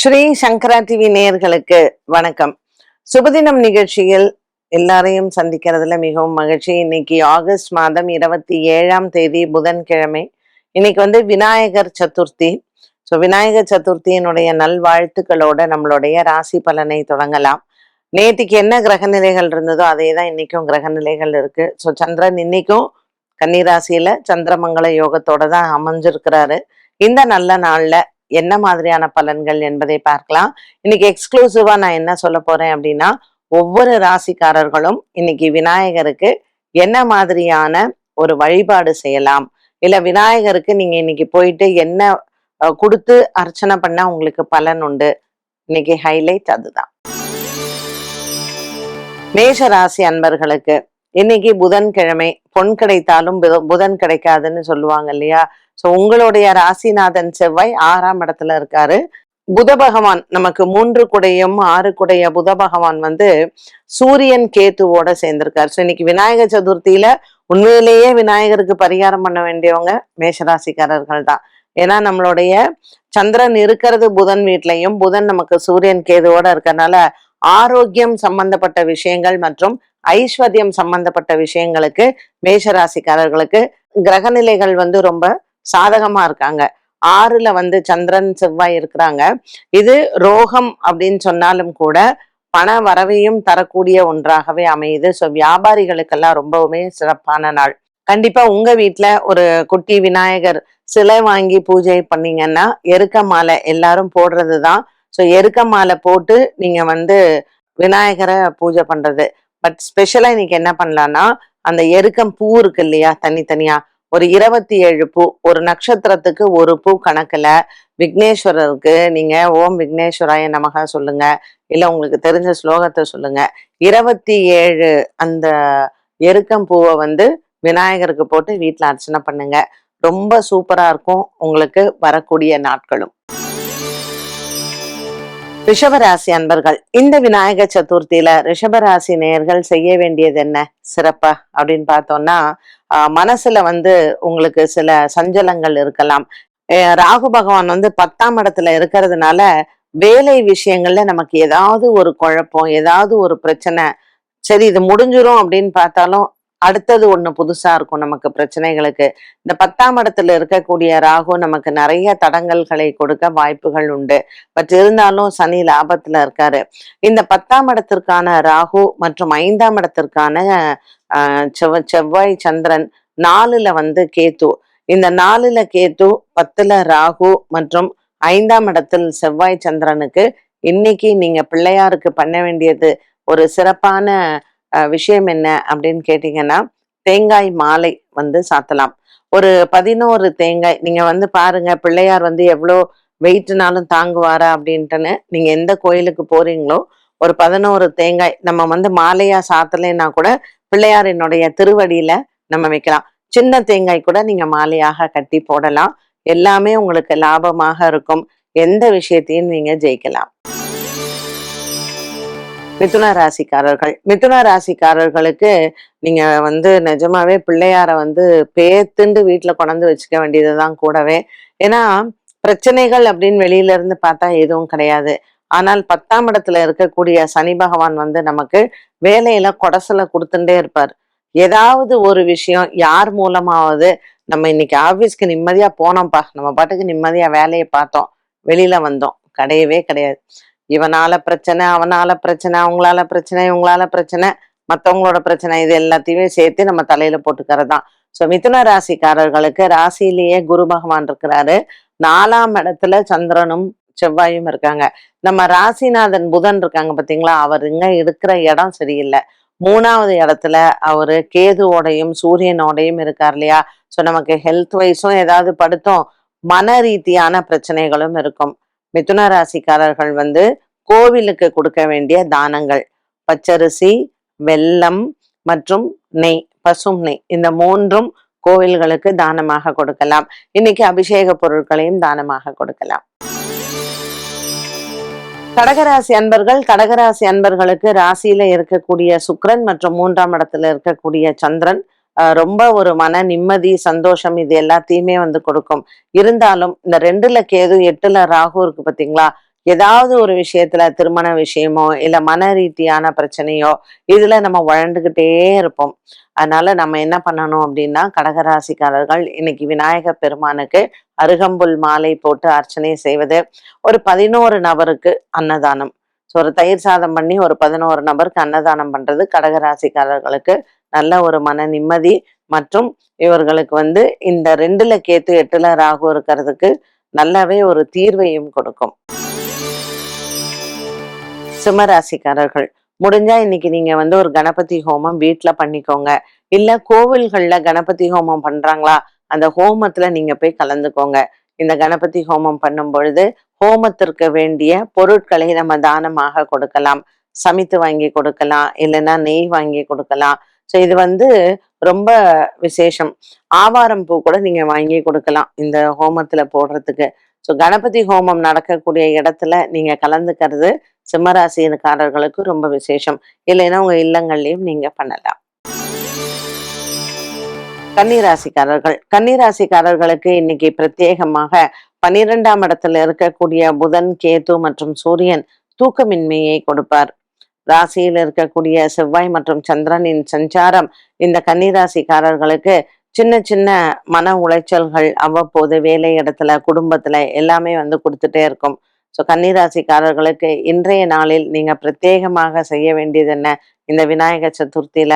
ஸ்ரீ சங்கரா TV நேயர்களுக்கு வணக்கம். சுபதினம் நிகழ்ச்சியில் எல்லாரையும் சந்திக்கிறதுல மிகவும் மகிழ்ச்சி. இன்னைக்கு ஆகஸ்ட் மாதம் இருபத்தி ஏழாம் தேதி புதன்கிழமை. இன்னைக்கு வந்து விநாயகர் சதுர்த்தி. ஸோ விநாயகர் சதுர்த்தியினுடைய நல்வாழ்த்துக்களோட நம்மளுடைய ராசி பலனை தொடங்கலாம். நேற்றுக்கு என்ன கிரக நிலைகள் இருந்ததோ அதே தான் இன்னைக்கும் கிரக நிலைகள் இருக்கு. ஸோ சந்திரன் இன்னைக்கும் கன்னிராசியில சந்திரமங்கல யோகத்தோட தான் அமைஞ்சிருக்கிறாரு. இந்த நல்ல நாள்ல என்ன மாதிரியான பலன்கள் என்பதை பார்க்கலாம். இன்னைக்கு எக்ஸ்க்ளூசிவா நான் என்ன சொல்ல போறேன் அப்படின்னா ஒவ்வொரு ராசிக்காரர்களும் இன்னைக்கு விநாயகருக்கு என்ன மாதிரியான ஒரு வழிபாடு செய்யலாம்? இல்ல விநாயகருக்கு நீங்க இன்னைக்கு போயிட்டு என்ன கொடுத்து அர்ச்சனை பண்ணா உங்களுக்கு பலன் உண்டு? இன்னைக்கு ஹைலைட் அதுதான். மேஷ ராசி அன்பர்களுக்கு இன்னைக்கு புதன்கிழமை பொன் கிடைத்தாலும் புதன் கிடைக்காதுன்னு சொல்லுவாங்க இல்லையா? சோ உங்களுடைய ராசிநாதன் செவ்வாய் ஆறாம் இடத்துல இருக்காரு. புத பகவான் நமக்கு மூன்று குடையும் ஆறு குடைய புத பகவான் வந்து சூரியன் கேத்துவோட சேர்ந்திருக்காரு. ஸோ இன்னைக்கு விநாயகர் சதுர்த்தியில உண்மையிலேயே விநாயகருக்கு பரிகாரம் பண்ண வேண்டியவங்க மேஷராசிக்காரர்கள் தான் ஏன்னா நம்மளுடைய சந்திரன் இருக்கிறது புதன் வீட்லயும் புதன் நமக்கு சூரியன் கேதுவோட இருக்கிறதுனால ஆரோக்கியம் சம்பந்தப்பட்ட விஷயங்கள் மற்றும் ஐஸ்வர்யம் சம்பந்தப்பட்ட விஷயங்களுக்கு மேஷராசிக்காரர்களுக்கு கிரகநிலைகள் வந்து ரொம்ப சாதகமா இருக்காங்க. ஆறுல வந்து சந்திரன் செவ்வாய் இருக்கிறாங்க. இது ரோகம் அப்படின்னு சொன்னாலும் கூட பண வரவையும் தரக்கூடிய ஒன்றாகவே அமையுது. ஸோ வியாபாரிகளுக்கெல்லாம் ரொம்பவுமே சிறப்பான நாள். கண்டிப்பா உங்க வீட்டுல ஒரு குட்டி விநாயகர் சிலை வாங்கி பூஜை பண்ணீங்கன்னா எருக்க மாலை எல்லாரும் போடுறது தான் ஸோ எருக்க மாலை போட்டு நீங்க வந்து விநாயகரை பூஜை பண்றது. பட் ஸ்பெஷலா இன்னைக்கு என்ன பண்ணலான்னா அந்த எருக்கம் பூ இருக்கு இல்லையா தனித்தனியா ஒரு இருபத்தி ஏழு பூ ஒரு நட்சத்திரத்துக்கு ஒரு பூ கணக்குல விக்னேஸ்வரருக்கு நீங்க ஓம் விக்னேஸ்வராய நமக சொல்லுங்க இல்ல உங்களுக்கு தெரிஞ்ச ஸ்லோகத்தை சொல்லுங்க. இருபத்தி ஏழு அந்த எருக்கம் பூவை வந்து விநாயகருக்கு போட்டு வீட்டில் அர்ச்சனை பண்ணுங்க. ரொம்ப சூப்பரா இருக்கும் உங்களுக்கு வரக்கூடிய நாட்களும். ரிஷபராசி அன்பர்கள் இந்த விநாயகர் சதுர்த்தியில ரிஷபராசி நேயர்கள் செய்ய வேண்டியது என்ன? சிறப்பா? அப்படின்னு பார்த்தோம்னா ஆஹ் மனசுல வந்து உங்களுக்கு சில சஞ்சலங்கள் இருக்கலாம். ராகு பகவான் வந்து பத்தாம் இடத்துல இருக்கிறதுனால வேலை விஷயங்கள்ல நமக்கு ஏதாவது ஒரு குழப்பம் ஏதாவது ஒரு பிரச்சனை சரி இது முடிஞ்சிரும் அப்படின்னு பார்த்தாலும் அடுத்தது ஒண்ணு புதுசா இருக்கும் நமக்கு பிரச்சனைகளுக்கு. இந்த பத்தாம் இடத்துல இருக்கக்கூடிய ராகு நமக்கு நிறைய தடங்கல்களை கொடுக்க வாய்ப்புகள் உண்டு. பட் இருந்தாலும் சனி லாபத்துல இருக்காரு. இந்த பத்தாம் இடத்திற்கான ராகு மற்றும் ஐந்தாம் இடத்திற்கான ஆஹ், செவ்வ செவ்வாய் சந்திரன் நாலுல வந்து கேத்து இந்த நாலுல கேத்து பத்துல ராகு மற்றும் ஐந்தாம் இடத்தில் செவ்வாய் சந்திரனுக்கு இன்னைக்கு நீங்க பிள்ளையாருக்கு பண்ண வேண்டியது ஒரு சிறப்பான விஷயம் என்ன அப்படின்னு கேட்டீங்கன்னா தேங்காய் மாலை வந்து சாத்தலாம். ஒரு பதினோரு தேங்காய் நீங்க வந்து பாருங்க பிள்ளையார் வந்து எவ்வளோ வெயிட்னாலும் தாங்குவாரா அப்படின்ட்டுன்னு நீங்க எந்த கோயிலுக்கு போறீங்களோ ஒரு பதினோரு தேங்காய் நம்ம வந்து மாலையா சாத்தலைன்னா கூட பிள்ளையாரினுடைய திருவடியில நம்ம வைக்கலாம். சின்ன தேங்காய் கூட நீங்க மாலையாக கட்டி போடலாம். எல்லாமே உங்களுக்கு லாபமாக இருக்கும். எந்த விஷயத்தையும் நீங்க ஜெயிக்கலாம். மிதுன ராசிக்காரர்கள். மிதுன ராசிக்காரர்களுக்கு நீங்க வந்து நிஜமாவே பிள்ளையார வந்து பேத்துண்டு வீட்டுல கொண்டாந்து வச்சுக்க வேண்டியதுதான் கூடவே. ஏன்னா பிரச்சனைகள் அப்படின்னு வெளியில இருந்து பார்த்தா எதுவும் கிடையாது. ஆனால் பத்தாம் இடத்துல இருக்கக்கூடிய சனி பகவான் வந்து நமக்கு வேலையில கொடசலை கொடுத்துட்டே இருப்பார். ஏதாவது ஒரு விஷயம் யார் மூலமாவது நம்ம இன்னைக்கு ஆபீஸ்க்கு நிம்மதியா போனோம்ப்பா. நம்ம பாட்டுக்கு நிம்மதியா வேலையை பார்த்தோம். வெளியில வந்தோம். கிடையவே கிடையாது. இவனால பிரச்சனை அவனால பிரச்சனை அவங்களால பிரச்சனை இவங்களால பிரச்சனை மற்றவங்களோட பிரச்சனை இது எல்லாத்தையுமே சேர்த்து நம்ம தலையில போட்டுக்கிறது தான் ஸோ மிதுன ராசிக்காரர்களுக்கு ராசியிலேயே குரு பகவான் இருக்கிறாரு. நாலாம் இடத்துல சந்திரனும் செவ்வாயும் இருக்காங்க. நம்ம ராசிநாதன் புதன் இருக்காங்க பாத்தீங்களா? அவர் இங்க இருக்கிற இடம் சரியில்லை. மூணாவது இடத்துல அவரு கேதுவோடையும் சூரியனோடையும் இருக்கார் இல்லையா? ஸோ நமக்கு ஹெல்த் வைஸும் ஏதாவது படுத்தும் மன ரீதியான பிரச்சனைகளும் இருக்கும். மிதுன ராசிக்காரர்கள் வந்து கோவிலுக்கு கொடுக்க வேண்டிய தானங்கள். பச்சரிசி வெல்லம் மற்றும் நெய் பசும் நெய். இந்த மூன்றும் கோவில்களுக்கு தானமாக கொடுக்கலாம். இன்னைக்கு அபிஷேக பொருட்களையும் தானமாக கொடுக்கலாம். கடகராசி அன்பர்கள் கடகராசி அன்பர்களுக்கு ராசியில இருக்கக்கூடிய சுக்ரன் மற்றும் மூன்றாம் இடத்துல இருக்கக்கூடிய சந்திரன் ரொம்ப ஒரு மன நிம்மதி சந்தோஷம் இது எல்லாத்தையுமே வந்து கொடுக்கும். இருந்தாலும் இந்த ரெண்டுல கேது எட்டுல ராகு இருக்கு பாத்தீங்களா? ஏதாவது ஒரு விஷயத்துல திருமண விஷயமோ இல்ல மன ரீதியான பிரச்சனையோ இதுல நம்ம வளர்ந்துகிட்டே இருப்போம். அதனால நம்ம என்ன பண்ணணும் அப்படின்னா கடகராசிக்காரர்கள் இன்னைக்கு விநாயக பெருமானுக்கு அருகம்புல் மாலை போட்டு அர்ச்சனை செய்வது ஒரு பதினோரு நபருக்கு அன்னதானம். ஸோ ஒரு தயிர் சாதம் பண்ணி ஒரு பதினோரு நபருக்கு அன்னதானம் பண்றது கடகராசிக்காரர்களுக்கு நல்ல ஒரு மன நிம்மதி மற்றும் இவர்களுக்கு வந்து இந்த ரெண்டுல கேத்து எட்டுல ராகு இருக்கிறதுக்கு நல்லாவே ஒரு தீர்வையும் கொடுக்கும். சிம்மராசிக்காரர்கள். முடிஞ்சா இன்னைக்கு நீங்க வந்து ஒரு கணபதி ஹோமம் வீட்ல பண்ணிக்கோங்க. இல்ல கோவில்கள்ல கணபதி ஹோமம் பண்றாங்களா அந்த ஹோமத்துல நீங்க போய் கலந்துக்கோங்க. இந்த கணபதி ஹோமம் பண்ணும் பொழுது ஹோமத்திற்கு வேண்டிய பொருட்களை நம்ம தானமாக கொடுக்கலாம். சமைத்து வாங்கி கொடுக்கலாம் இல்லைன்னா நெய் வாங்கி கொடுக்கலாம். ஸோ இது வந்து ரொம்ப விசேஷம். ஆவாரம் பூ கூட நீங்க வாங்கி கொடுக்கலாம் இந்த ஹோமத்துல போடுறதுக்கு. ஸோ கணபதி ஹோமம் நடக்கக்கூடிய இடத்துல நீங்க கலந்துக்கிறது சிம்மராசிக்காரர்களுக்கு ரொம்ப விசேஷம். இல்லைன்னா உங்க இல்லங்கள்லையும் நீங்க பண்ணலாம். கன்னிராசிக்காரர்கள். கன்னிராசிக்காரர்களுக்கு இன்னைக்கு பிரத்யேகமாக பனிரெண்டாம் இடத்துல இருக்கக்கூடிய புதன் கேது மற்றும் சூரியன் தூக்கமின்மையை கொடுப்பார். ராசியில் இருக்கக்கூடிய செவ்வாய் மற்றும் சந்திரனின் சஞ்சாரம் இந்த கன்னிராசிக்காரர்களுக்கு சின்ன சின்ன மன உளைச்சல்கள் அவ்வப்போது வேலை இடத்துல குடும்பத்துல எல்லாமே வந்து கொடுத்துட்டே இருக்கும். ஸோ கன்னிராசிக்காரர்களுக்கு இன்றைய நாளில் நீங்க பிரத்யேகமாக செய்ய வேண்டியது என்ன? இந்த விநாயகர் சதுர்த்தியில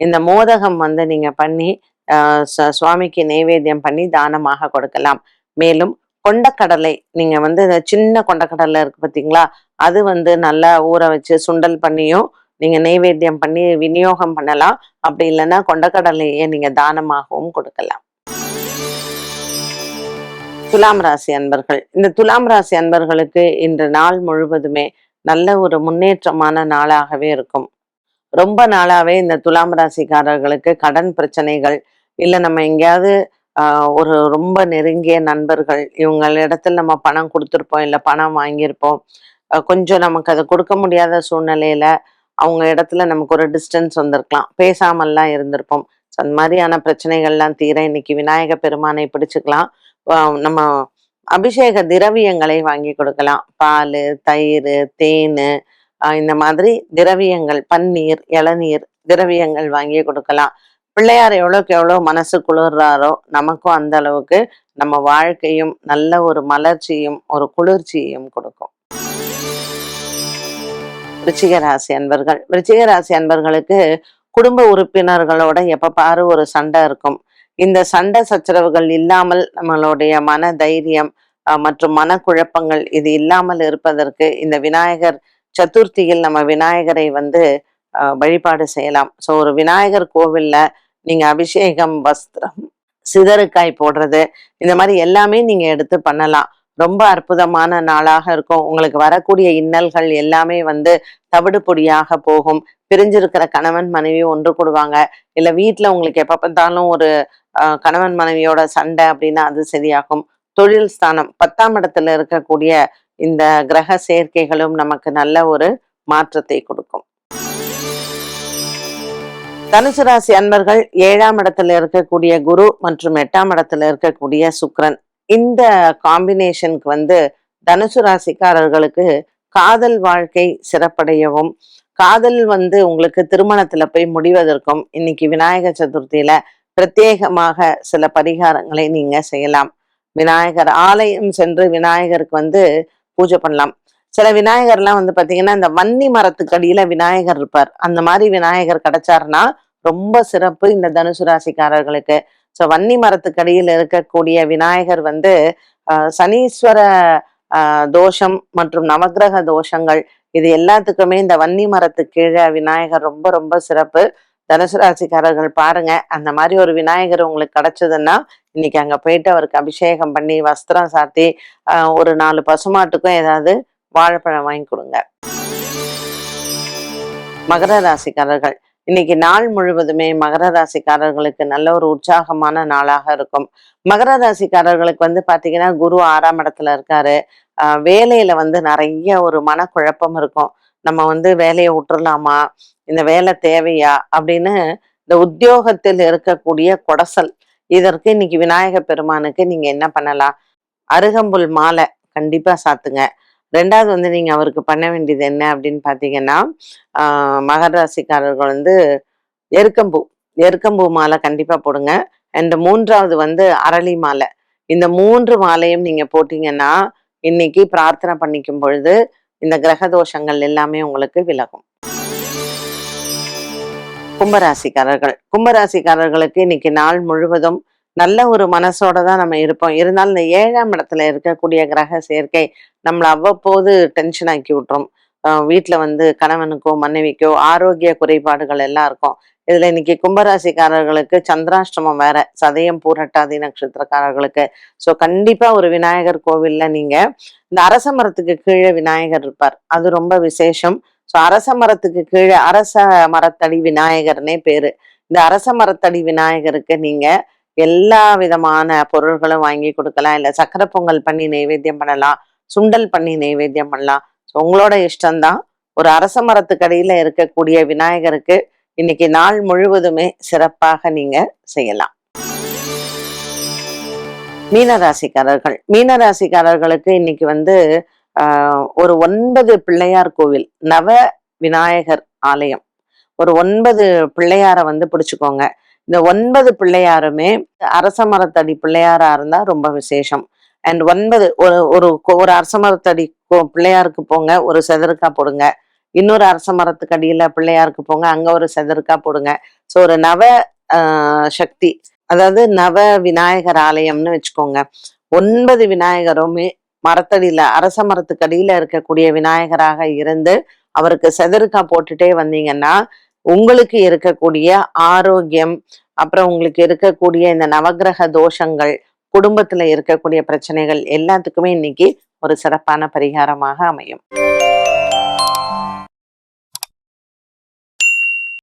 இந்த மோதகம் வந்து நீங்க பண்ணி ஆஹ் ச- சுவாமிக்கு நைவேத்தியம் பண்ணி தானமாக கொடுக்கலாம். மேலும் கொண்டக்கடலை நீங்க வந்து இந்த சின்ன கொண்டக்கடலை இருக்கு பார்த்தீங்களா அது வந்து நல்லா ஊற வச்சு சுண்டல் பண்ணியும் நீங்க நைவேத்தியம் பண்ணி விநியோகம் பண்ணலாம். அப்படி இல்லைன்னா கொண்டக்கடலையே நீங்க தானமாகவும் கொடுக்கலாம். துலாம் ராசி அன்பர்கள் இந்த துலாம் ராசி அன்பர்களுக்கு இன்று நாள் முழுவதுமே நல்ல ஒரு முன்னேற்றமான நாளாகவே இருக்கும். ரொம்ப நாளாவே இந்த துலாம் ராசிக்காரர்களுக்கு கடன் பிரச்சனைகள் இல்லை நம்ம எங்கேயாவது ஒரு ரொம்ப நெருங்கிய நண்பர்கள் இவங்களிடத்தில் நம்ம பணம் கொடுத்துருப்போம் இல்லை பணம் வாங்கியிருப்போம். கொஞ்சம் நமக்கு அதை கொடுக்க முடியாத சூழ்நிலையில அவங்க இடத்துல நமக்கு ஒரு டிஸ்டன்ஸ் வந்திருக்கலாம். பேசாமல்லாம் இருந்திருப்போம். ஸோ அந்த மாதிரியான பிரச்சனைகள்லாம் தீர இன்னைக்கு விநாயக பெருமானை பிடிச்சுக்கலாம். நம்ம அபிஷேக திரவியங்களை வாங்கி கொடுக்கலாம். பால் தயிர் தேன் இந்த மாதிரி திரவியங்கள் பன்னீர் இளநீர் திரவியங்கள் வாங்கி கொடுக்கலாம். பிள்ளையார் எவ்வளோக்கு எவ்வளோ மனசு குளிர்றாரோ நமக்கும் அந்த அளவுக்கு நம்ம வாழ்க்கையும் நல்ல ஒரு மலர்ச்சியும் ஒரு குளிர்ச்சியையும் கொடுக்கும். ரிச்சிகராசி ராசி அன்பர்கள். விருச்சிக ராசி அன்பர்களுக்கு குடும்ப உறுப்பினர்களோட எப்ப பாரு ஒரு சண்டை இருக்கும். இந்த சண்டை சச்சரவுகள் இல்லாமல் நம்மளுடைய மன தைரியம் மற்றும் மனக்குழப்பங்கள் இது இல்லாமல் இருப்பதற்கு இந்த விநாயகர் சதுர்த்தியில் நம்ம விநாயகரை வந்து வழிபாடு செய்யலாம். ஸோ ஒரு விநாயகர் கோவில்ல நீங்க அபிஷேகம் வஸ்திரம் சிதறுக்காய் போடுறது இந்த மாதிரி எல்லாமே நீங்க எடுத்து பண்ணலாம். ரொம்ப அற்புதமான நாளாக இருக்கும். உங்களுக்கு வரக்கூடிய இன்னல்கள் எல்லாமே வந்து தவிடு பொடியாக போகும். பிரிஞ்சிருக்கிற கணவன் மனைவி ஒன்று கூடுவாங்க. இல்ல வீட்டுல உங்களுக்கு எப்ப பார்த்தாலும் ஒரு அஹ், கணவன் மனைவியோட சண்டை அப்படின்னா அது சரியாகும். தொழில் ஸ்தானம் பத்தாம் இடத்துல இருக்கக்கூடிய இந்த கிரக சேர்க்கைகளும் நமக்கு நல்ல ஒரு மாற்றத்தை கொடுக்கும். தனுசு ராசி அன்பர்கள் ஏழாம் இடத்துல இருக்கக்கூடிய குரு மற்றும் எட்டாம் இடத்துல இருக்கக்கூடிய சுக்கிரன். இந்த காம்பினேஷனுக்கு வந்து தனுசு ராசிக்காரர்களுக்கு காதல் வாழ்க்கை சிறப்படையவும் காதல் வந்து உங்களுக்கு திருமணத்துல போய் முடிவதற்கும் இன்னைக்கு விநாயகர் சதுர்த்தியில பிரத்யேகமாக சில பரிகாரங்களை நீங்க செய்யலாம். விநாயகர் ஆலயம் சென்று விநாயகருக்கு வந்து பூஜை பண்ணலாம். சில விநாயகர்லாம் வந்து பாத்தீங்கன்னா இந்த வன்னி மரத்துக்கு அடியில விநாயகர் இருப்பார். அந்த மாதிரி விநாயகர் கிடைச்சாருன்னா ரொம்ப சிறப்பு இந்த தனுசு ராசிக்காரர்களுக்கு. ஸோ வன்னி மரத்துக்கடியில் இருக்கக்கூடிய விநாயகர் வந்து சனீஸ்வர தோஷம் மற்றும் நவக்கிரக தோஷங்கள் இது எல்லாத்துக்குமே இந்த வன்னி மரத்து கீழே விநாயகர் ரொம்ப ரொம்ப சிறப்பு. தனுசு ராசிக்காரர்கள் பாருங்க அந்த மாதிரி ஒரு விநாயகர் உங்களுக்கு கிடைச்சதுன்னா இன்னைக்கு அங்க போயிட்டு அவருக்கு அபிஷேகம் பண்ணி வஸ்திரம் சாத்தி ஒரு நாலு பசுமாட்டுக்கும் ஏதாவது வாழைப்பழம் வாங்கி கொடுங்க. மகர ராசிக்காரர்கள் இன்னைக்கு நாள் முழுவதுமே மகர ராசிக்காரர்களுக்கு நல்ல ஒரு உற்சாகமான நாளாக இருக்கும். மகர ராசிக்காரர்களுக்கு வந்து பாத்தீங்கன்னா குரு ஆறாம் இடத்துல இருக்காரு. ஆஹ் வேலையில வந்து நிறைய ஒரு மனக்குழப்பம் இருக்கும். நம்ம வந்து வேலையை விட்டுறலாமா? இந்த வேலை தேவையா? அப்படின்னு இந்த உத்தியோகத்தில் இருக்கக்கூடிய கொடசல். இதற்கு இன்னைக்கு விநாயக பெருமானுக்கு நீங்க என்ன பண்ணலாம்? அருகம்புல் மாலை கண்டிப்பா சாத்துங்க. ரெண்டாவது வந்து நீங்கள் அவருக்கு பண்ண வேண்டியது என்ன அப்படின்னு பார்த்தீங்கன்னா மகர ராசிக்காரர்கள் வந்து எருக்கம்பூ எருக்கம்பூ மாலை கண்டிப்பாக போடுங்க. அண்ட் மூன்றாவது வந்து அரளி மாலை. இந்த மூன்று மாலையும் நீங்கள் போட்டிங்கன்னா இன்னைக்கு பிரார்த்தனை பண்ணிக்கும் பொழுது இந்த கிரக தோஷங்கள் எல்லாமே உங்களுக்கு விலகும். கும்பராசிக்காரர்கள் கும்பராசிக்காரர்களுக்கு இன்னைக்கு நாள் முழுவதும் நல்ல ஒரு மனசோட தான் நம்ம இருப்போம். இருந்தாலும் இந்த ஏழாம் இடத்துல இருக்கக்கூடிய கிரக சேர்க்கை நம்மளை அவ்வப்போது டென்ஷன் ஆக்கி விட்டுரும். ஆஹ் வீட்ல வந்து கணவனுக்கோ மனைவிக்கோ ஆரோக்கிய குறைபாடுகள் எல்லாம் இருக்கும். இதுல இன்னைக்கு கும்பராசிக்காரர்களுக்கு சந்திராஷ்டமம் வேற. சதயம் பூரட்டாதி நட்சத்திரக்காரர்களுக்கு. ஸோ கண்டிப்பா ஒரு விநாயகர் கோவில்ல நீங்க இந்த அரச மரத்துக்கு கீழே விநாயகர் இருப்பார். அது ரொம்ப விசேஷம். ஸோ அரச மரத்துக்கு கீழே அரச மரத்தடி விநாயகர்னே பேரு. இந்த அரச மரத்தடி விநாயகருக்கு நீங்க எல்லா விதமான பொருள்களும் வாங்கி கொடுக்கலாம். இல்ல சக்கரை பொங்கல் பண்ணி நைவேத்தியம் பண்ணலாம். சுண்டல் பண்ணி நைவேத்தியம் பண்ணலாம். ஸோ உங்களோட இஷ்டம்தான். ஒரு அரச மரத்துக்கடியில இருக்கக்கூடிய விநாயகருக்கு இன்னைக்கு நாள் முழுவதுமே சிறப்பாக நீங்க செய்யலாம். மீனராசிக்காரர்கள். மீனராசிக்காரர்களுக்கு இன்னைக்கு வந்து ஆஹ், ஒரு ஒன்பது பிள்ளையார் கோவில் நவ விநாயகர் ஆலயம். ஒரு ஒன்பது பிள்ளையாரை வந்து பிடிச்சுக்கோங்க. இந்த ஒன்பது பிள்ளையாருமே அரச மரத்தடி பிள்ளையாரா இருந்தா ரொம்ப விசேஷம். அண்ட் ஒன்பது ஒரு ஒரு ஒரு அரச மரத்தடி பிள்ளையாருக்கு போங்க ஒரு செதற்கா போடுங்க. இன்னொரு அரச மரத்துக்கு அடியில பிள்ளையாருக்கு போங்க அங்க ஒரு செதற்கா போடுங்க. ஸோ ஒரு நவ ஆஹ், சக்தி அதாவது நவ விநாயகர் ஆலயம்னு வச்சுக்கோங்க. ஒன்பது விநாயகருமே மரத்தடியில அரச மரத்துக்கு அடியில இருக்கக்கூடிய விநாயகராக இருந்து அவருக்கு செதறுக்கா போட்டுட்டே வந்தீங்கன்னா உங்களுக்கு இருக்கக்கூடிய ஆரோக்கியம் அப்புறம் உங்களுக்கு இருக்கக்கூடிய இந்த நவக்கிரக தோஷங்கள் குடும்பத்துல இருக்கக்கூடிய பிரச்சனைகள் எல்லாத்துக்குமே இன்னைக்கு ஒரு சிறப்பான பரிகாரமாக அமையும்.